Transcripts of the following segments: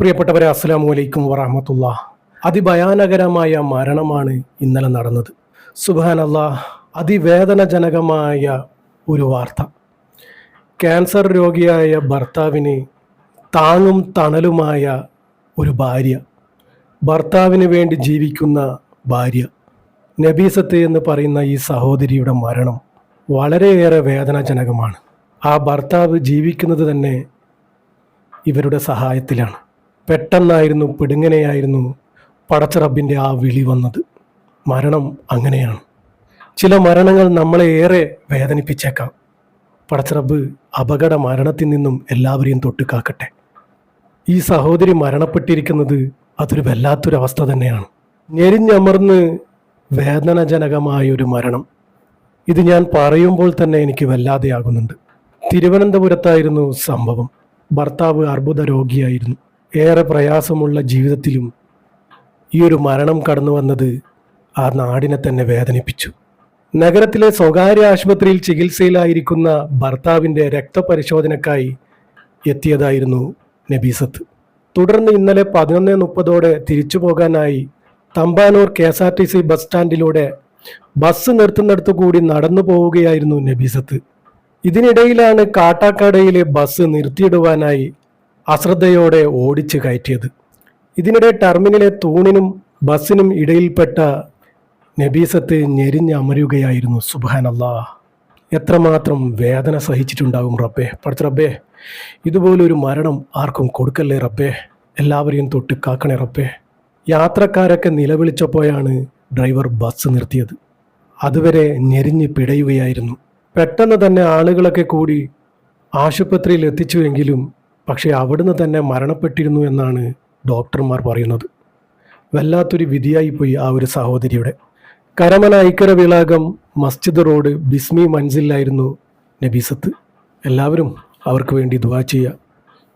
പ്രിയപ്പെട്ടവരെ അസ്സലാമു അലൈക്കും വറഹമത്തുള്ള. അതിഭയാനകരമായ മരണമാണ് ഇന്നലെ നടന്നത്. സുബാനല്ല അതിവേദനജനകമായ ഒരു വാർത്ത. ക്യാൻസർ രോഗിയായ ഭർത്താവിന് താങ്ങും തണലുമായ ഒരു ഭാര്യ. ഭർത്താവിന് വേണ്ടി ജീവിക്കുന്ന ഭാര്യ. നബീസത്ത് എന്ന് പറയുന്ന ഈ സഹോദരിയുടെ മരണം വളരെയേറെ വേദനാജനകമാണ്. ആ ഭർത്താവ് ജീവിക്കുന്നത് തന്നെ ഇവരുടെ സഹായത്തിലാണ്. പെട്ടെന്നായിരുന്നു പിടുങ്ങനെയായിരുന്നു പടച്ചറബിന്റെ ആ വിളി വന്നത്. മരണം അങ്ങനെയാണ്. ചില മരണങ്ങൾ നമ്മളെ ഏറെ വേദനിപ്പിച്ചേക്കാം. പടച്ചറബ് അപകട മരണത്തിൽ നിന്നും എല്ലാവരെയും തൊട്ട് കാക്കട്ടെ ഈ സഹോദരി മരണപ്പെട്ടിരിക്കുന്നത് അതൊരു വല്ലാത്തൊരവസ്ഥ തന്നെയാണ്. ഞെരിഞ്ഞമർന്ന് വേദനജനകമായൊരു മരണം. ഇത് ഞാൻ പറയുമ്പോൾ തന്നെ എനിക്ക് വല്ലാതെയാകുന്നുണ്ട്. തിരുവനന്തപുരത്തായിരുന്നു സംഭവം. ഭർത്താവ് അർബുദ രോഗിയായിരുന്നു. ഏറെ പ്രയാസമുള്ള ജീവിതത്തിലും ഈ ഒരു മരണം കടന്നു വന്നത് ആ നാടിനെ തന്നെ വേദനിപ്പിച്ചു. നഗരത്തിലെ സ്വകാര്യ ആശുപത്രിയിൽ ചികിത്സയിലായിരിക്കുന്ന ഭർത്താവിന്റെ രക്തപരിശോധനക്കായി എത്തിയതായിരുന്നു നബീസത്ത്. തുടർന്ന് ഇന്നലെ പതിനൊന്ന് മുപ്പതോടെ തിരിച്ചു പോകാനായി Thampanoor K S R T C bus സ്റ്റാൻഡിലൂടെ bus നിർത്തുന്നിടത്തു കൂടി നടന്നു പോവുകയായിരുന്നു നബീസത്ത്. ഇതിനിടയിലാണ് കാട്ടാക്കടയിലെ ബസ് നിർത്തിയിടുവാനായി അശ്രദ്ധയോടെ ഓടിച്ചു കയറ്റിയത്. ഇതിനിടെ ടെർമിനലെ തൂണിനും ബസ്സിനും ഇടയിൽപ്പെട്ട നബീസത്ത് ഞെരിഞ്ഞമരുകയായിരുന്നു സുബാനല്ലാ എത്രമാത്രം വേദന സഹിച്ചിട്ടുണ്ടാകും റബ്ബേ. പഠിച്ച റബ്ബേ ഇതുപോലൊരു മരണം ആർക്കും കൊടുക്കല്ലേ റബ്ബേ? എല്ലാവരെയും തൊട്ട് കാക്കണേ റബ്ബേ. യാത്രക്കാരൊക്കെ നിലവിളിച്ചപ്പോഴാണ് ഡ്രൈവർ ബസ് നിർത്തിയത്. അതുവരെ ഞെരിഞ്ഞ് പിടയുകയായിരുന്നു. പെട്ടെന്ന് തന്നെ ആളുകളൊക്കെ കൂടി ആശുപത്രിയിൽ എത്തിച്ചുവെങ്കിലും പക്ഷേ അവിടുന്ന് തന്നെ മരണപ്പെട്ടിരുന്നു എന്നാണ് ഡോക്ടർമാർ പറയുന്നത്. വല്ലാത്തൊരു വിധിയായിപ്പോയി ആ ഒരു സഹോദരിയുടെ. കരമന ഐക്കര വിളാകം മസ്ജിദ് റോഡ് ബിസ്മി മൻസിലായിരുന്നു നബീസത്ത്. എല്ലാവരും അവർക്ക് വേണ്ടി ദുവാ ചെയ്യുക.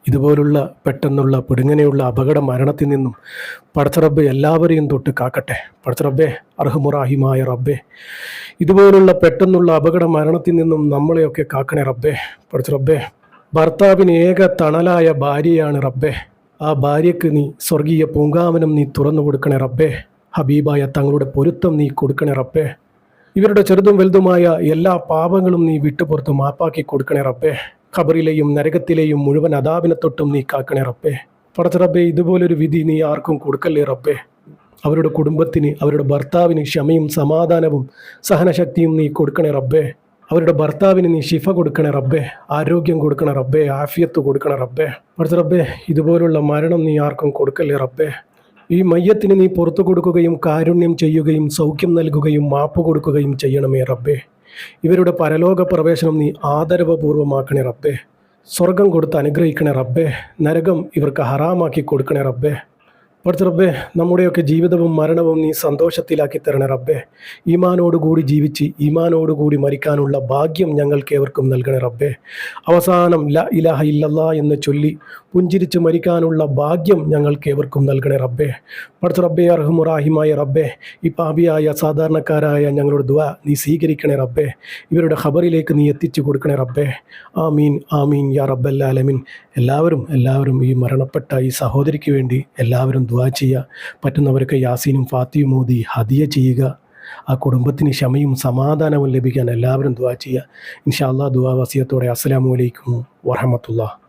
ഇതുപോലുള്ള പെട്ടെന്നുള്ള പിടുങ്ങനെയുള്ള അപകട മരണത്തിൽ നിന്നും പടച്ചറബ്ബെ എല്ലാവരെയും തൊട്ട് കാക്കട്ടെ. പടച്ചറബ്ബേ അർഹമുറാഹിമായ റബ്ബെ. ഇതുപോലുള്ള പെട്ടെന്നുള്ള അപകട മരണത്തിൽ നിന്നും നമ്മളെയൊക്കെ കാക്കണേ റബ്ബെ. പടച്ചറബ്ബേ ഭർത്താവിന് ഏക തണലായ ഭാര്യയാണ് റബ്ബേ. ആ ഭാര്യയ്ക്ക് നീ സ്വർഗീയ പൂങ്കാവനം നീ തുറന്നു കൊടുക്കണേ റബ്ബേ. ഹബീബായ തങ്ങളുടെ പൊരുത്തം നീ കൊടുക്കണേ റബ്ബേ. ഇവരുടെ ചെറുതും വലുതുമായ എല്ലാ പാപങ്ങളും നീ വിട്ടുപുറത്ത് മാപ്പാക്കി കൊടുക്കണേ റബ്ബേ. ഖബറിലെയും നരകത്തിലെയും മുഴുവൻ അതാപിനെ തൊട്ടും നീ കാക്കണേ റബ്ബേ. പടച്ച റബ്ബേ ഇതുപോലൊരു വിധി നീ ആർക്കും കൊടുക്കല്ലേ റബ്ബേ. അവരുടെ കുടുംബത്തിന് അവരുടെ ഭർത്താവിന് ക്ഷമയും സമാധാനവും സഹനശക്തിയും നീ കൊടുക്കണേ റബ്ബേ. അവരുടെ ഭർത്താവിന് നീ ശിഫ കൊടുക്കണേ റബ്ബേ ആരോഗ്യം കൊടുക്കണേ റബ്ബേ ആഫിയത്ത് കൊടുക്കണേ റബ്ബേ. അടുത്ത റബ്ബേ ഇതുപോലുള്ള മരണം നീ ആർക്കും കൊടുക്കല്ലേ റബ്ബേ? ഈ മയ്യത്തിന് നീ പുറത്തു കൊടുക്കുകയും കാരുണ്യം ചെയ്യുകയും സൗഖ്യം നൽകുകയും മാപ്പ് കൊടുക്കുകയും ചെയ്യണമേ റബ്ബേ. ഇവരുടെ പരലോക പ്രവേശനം നീ ആദരവപൂർവമാക്കണേ റബ്ബേ. സ്വർഗം കൊടുത്ത് അനുഗ്രഹിക്കണേ റബ്ബേ. നരകം ഇവർക്ക് ഹറാമാക്കി കൊടുക്കണേ റബ്ബേ. പഠിച്ച റബ്ബേ നമ്മുടെയൊക്കെ ജീവിതവും മരണവും നീ സന്തോഷത്തിലാക്കി തരണേ റബ്ബേ. ഈമാനോടുകൂടി ജീവിച്ച് ഈമാനോടുകൂടി മരിക്കാനുള്ള ഭാഗ്യം ഞങ്ങൾക്ക് ഏവർക്കും നൽകണേ റബ്ബേ. അവസാനം ല ഇലാഹ ഇല്ലല്ലാ എന്ന് ചൊല്ലി പുഞ്ചിരിച്ച് മരിക്കാനുള്ള ഭാഗ്യം ഞങ്ങൾക്ക് ഏവർക്കും നൽകണേ റബ്ബേ. പഠിച്ച റബ്ബേ അർഹമുറാഹിമായ റബ്ബേ ഈ പാപിയായ സാധാരണക്കാരായ ഞങ്ങളുടെ ദുവ നീ സ്വീകരിക്കണേ റബ്ബേ. ഇവരുടെ ഖബറിലേക്ക് നീ എത്തിച്ചു കൊടുക്കണേ റബ്ബേ. ആമീൻ ആമീൻ യാ റബ്ബല്ലാലമീൻ എല്ലാവരും എല്ലാവരും ഈ മരണപ്പെട്ട ഈ സഹോദരിക്ക് വേണ്ടി എല്ലാവരും ദുവാ ചെയ്യുക. പറ്റുന്നവരൊക്കെ യാസീനും ഫാത്തിയും മോദി ഹദിയ ചെയ്യുക. ആ കുടുംബത്തിന് ക്ഷമയും സമാധാനവും ലഭിക്കാൻ എല്ലാവരും ദുവാ ചെയ്യുക. ഇൻഷാ ദുവാ വസിയത്തോടെ. അസ്സലാമലൈക്കും വറഹമത്തുള്ള